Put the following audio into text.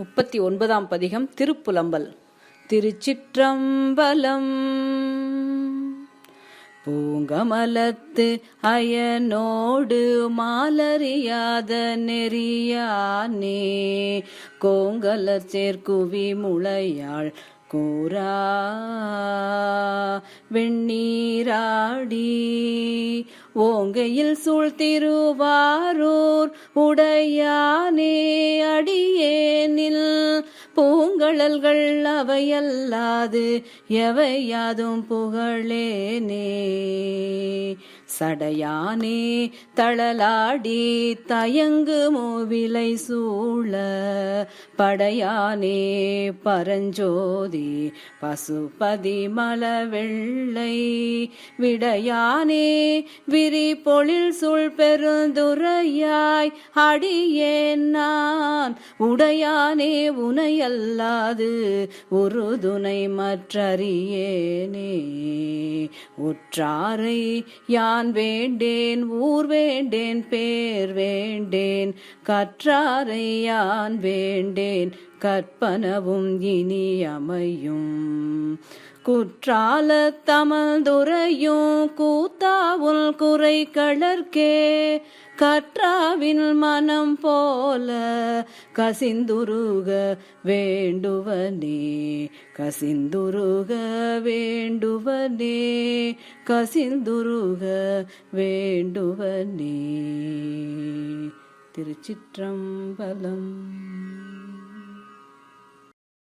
முப்பத்தி ஒன்பதாம் பதிகம் திருப்புலம்பல். திருச்சிற்றம்பலம். பூங்கமலத்து அயனோடு மாலறியாத நெறியானே கோங்கல சேர்க்குவி முளையாள் கூரா வெண்ணீராடி ஓங்கையில் சூழ் திருவாரூர் உடையானே அடி புகழல்கள் அவையல்லாது எவையாதும் புகழேனே. சடையானே தளலாடி தயங்கு மூவிலை சூழ. படையானே பரஞ்சோதி பசுபதி மலவெள்ளை விடையானே விரி பொழில் சுள் பெருந்துரையாய் அடியேன் நான். உடையானே உனையல்லாது ஒரு துணை மற்றறியேனே. உற்றாரை யார் நான் வேண்டேன் ஊர் வேண்டேன் பேர் வேண்டேன் கற்றாரை யான் வேண்டேன் கற்பனவும் இனி அமையும். குற்றால தமதுரையும் கூத்தாவுள் குறை கழற்கே கற்றாவின் மனம் போல கசிந்துருக வேண்டுவனே கசிந்துருக வேண்டுவனே கசிந்துருக வேண்டுவனே. திருச்சிற்றம்பலம்